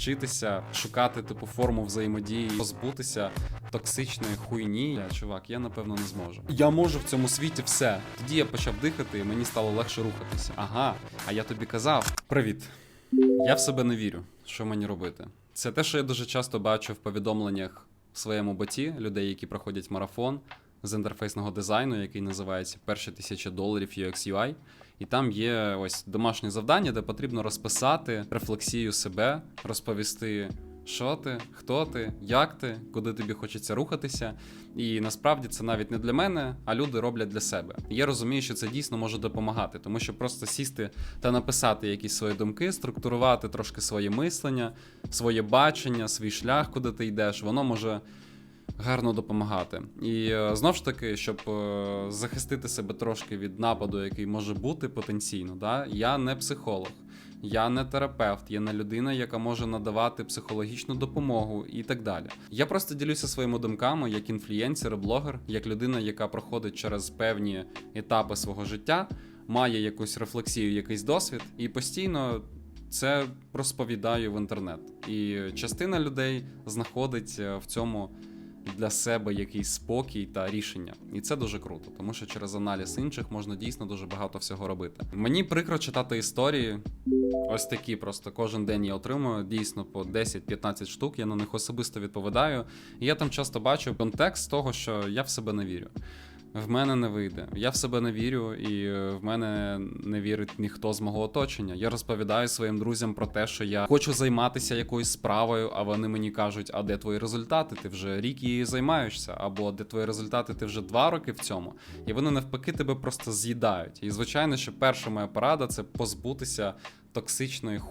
навчитися шукати типу форму взаємодії, позбутися токсичної хуйні. Я, чувак, я напевно не зможу. Я можу в цьому світі все. Тоді я почав дихати, і мені стало легше рухатися. Ага, а я тобі казав. Привіт. Я в себе не вірю. Що мені робити? Це те, що я дуже часто бачу в повідомленнях в своєму боті людей, які проходять марафон з інтерфейсного дизайну, який називається Перші тисячі доларів UX UI. І там є ось домашнє завдання, де потрібно розписати рефлексію себе, розповісти, що ти, хто ти, як ти, куди тобі хочеться рухатися. І насправді це навіть не для мене, а люди роблять для себе. Я розумію, що це дійсно може допомагати, тому що просто сісти та написати якісь свої думки, структурувати трошки своє мислення, своє бачення, свій шлях, куди ти йдеш, воно може гарно допомагати. І е, знов ж таки, щоб е, захистити себе трошки від нападу, який може бути потенційно, да, я не психолог. Я не терапевт, я не людина, яка може надавати психологічну допомогу і так далі. Я просто ділюся своїми думками як інфлюєнсер, блогер, як людина, яка проходить через певні етапи свого життя, має якусь рефлексію, якийсь досвід, і постійно це розповідаю в інтернет. І частина людей знаходить е, в цьому для себе якийсь спокій та рішення. І це дуже круто, тому що через аналіз інших можна дійсно дуже багато всього робити. Мені прикро читати історії. Ось такі просто кожен день я отримую дійсно по 10-15 штук. Я на них особисто відповідаю. І я там часто бачу контекст того, що я в себе не вірю. В мене не вийде. Я в себе не вірю, і е, в мене не вірить ніхто з мого оточення. Я розповідаю своїм друзям про те, що я хочу займатися якоюсь справою, а вони мені кажуть, а де твої результати? Ти вже рік її займаєшся, або де твої результати, ти вже два роки в цьому. І вони навпаки тебе просто з'їдають. І звичайно, що перша моя порада це позбутися токсичної ху.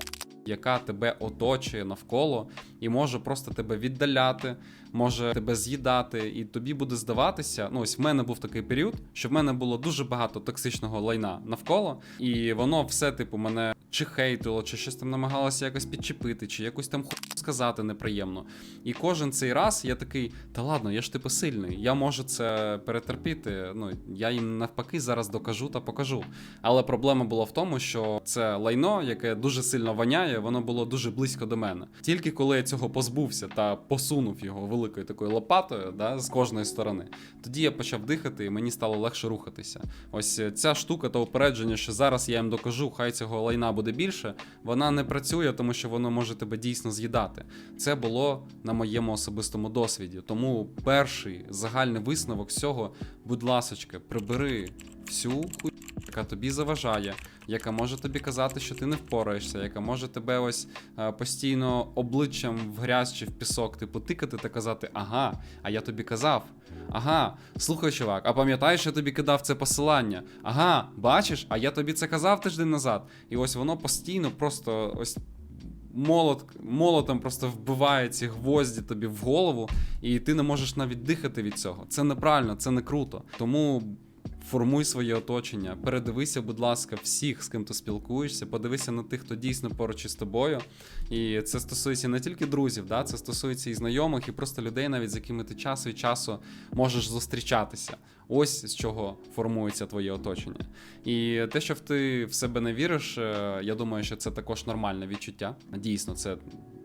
Яка тебе оточує навколо і може просто тебе віддаляти, може тебе з'їдати, і тобі буде здаватися. Ну, ось в мене був такий період, що в мене було дуже багато токсичного лайна навколо, і воно все, типу, мене чи хейтило, чи щось там намагалося якось підчепити, чи якусь там ху сказати неприємно. І кожен цей раз я такий, та ладно, я ж типу сильний, я можу це перетерпіти. Ну я їм навпаки зараз докажу та покажу. Але проблема була в тому, що це лайно, яке дуже сильно воняє, воно було дуже близько до мене. Тільки коли я цього позбувся та посунув його великою такою лопатою, да, з кожної сторони, тоді я почав дихати, і мені стало легше рухатися. Ось е, ця штука та упередження, що зараз я їм докажу, хай цього лайна буде більше, вона не працює, тому що воно може тебе дійсно з'їдати. Це було на моєму особистому досвіді. Тому перший загальний висновок всього, будь ласочка, прибери всю хуй, яка тобі заважає, яка може тобі казати, що ти не впораєшся, яка може тебе ось е, постійно обличчям в грязь чи в пісок, типу, тикати та казати, ага, а я тобі казав. Ага, слухай, чувак, а пам'ятаєш, я тобі кидав це посилання? Ага, бачиш, а я тобі це казав тиждень назад. І ось воно постійно просто ось молот, молотом просто вбиває ці гвозді тобі в голову, і ти не можеш навіть дихати від цього. Це неправильно, це не круто. Тому. Формуй своє оточення, передивися, будь ласка, всіх, з ким ти спілкуєшся, подивися на тих, хто дійсно поруч із тобою. І це стосується не тільки друзів, да? це стосується і знайомих, і просто людей, навіть з якими ти час від часу можеш зустрічатися. Ось з чого формується твоє оточення. І те, що ти в себе не віриш, е, я думаю, що це також нормальне відчуття. Дійсно, це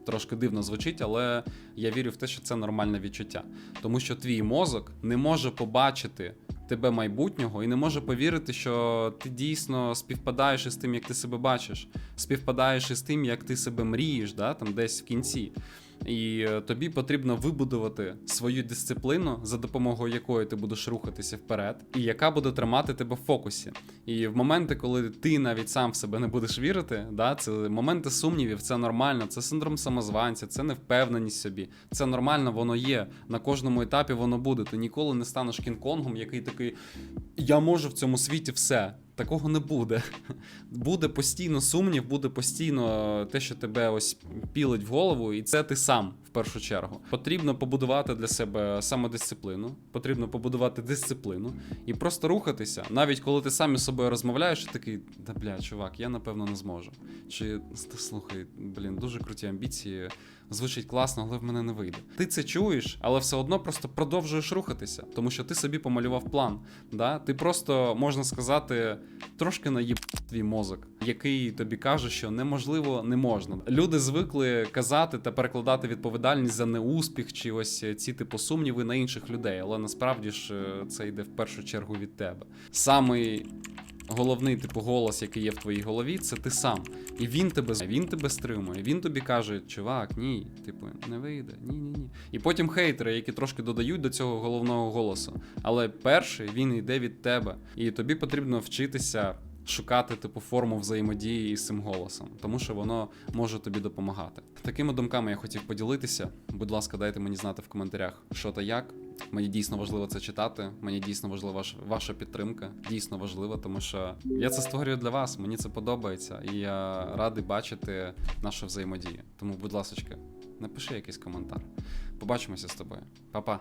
трошки дивно звучить, але я вірю в те, що це нормальне відчуття. Тому що твій мозок не може побачити тебе майбутнього і не може повірити, що ти дійсно співпадаєш із тим, як ти себе бачиш, співпадаєш із тим, як ти себе мрієш, да, там десь в кінці. І е, тобі потрібно вибудувати свою дисципліну, за допомогою якої ти будеш рухатися вперед, і яка буде тримати тебе в фокусі. І в моменти, коли ти навіть сам в себе не будеш вірити, да, це моменти сумнівів, це нормально, це синдром самозванця, це невпевненість собі. Це нормально, воно є. На кожному етапі воно буде. Ти ніколи не станеш кінг-конгом, який такий: Я можу в цьому світі все. Такого не буде. Буде постійно сумнів, буде постійно те, що тебе ось пілить в голову, і це ти сам в першу чергу. Потрібно побудувати для себе самодисципліну, потрібно побудувати дисципліну і просто рухатися. Навіть коли ти сам із собою розмовляєш, і такий, да бля, чувак, я напевно не зможу. Чи слухай, блін, дуже круті амбіції. Звучить класно, але в мене не вийде. Ти це чуєш, але все одно просто продовжуєш рухатися, тому що ти собі помалював план. Да? Ти просто можна сказати трошки наїб твій мозок, який тобі каже, що неможливо, не можна. Люди звикли казати та перекладати відповідальність за неуспіх чи ось ці типу сумніви на інших людей, але насправді ж е, це йде в першу чергу від тебе. Самий головний типу голос, який є в твоїй голові, це ти сам. І він тебе він тебе стримує. Він тобі каже, чувак, ні, типу, не вийде, ні, ні, ні. І потім хейтери, які трошки додають до цього головного голосу. Але перший він йде від тебе, і тобі потрібно вчитися. Шукати типу форму взаємодії із цим голосом, тому що воно може тобі допомагати. Такими думками я хотів поділитися. Будь ласка, дайте мені знати в коментарях, що та як. Мені дійсно важливо це читати. Мені дійсно важлива ваша підтримка. Дійсно важлива, тому що я це створюю для вас. Мені це подобається, і я радий бачити нашу взаємодію. Тому, будь ласка, напиши якийсь коментар. Побачимося з тобою. Па-па.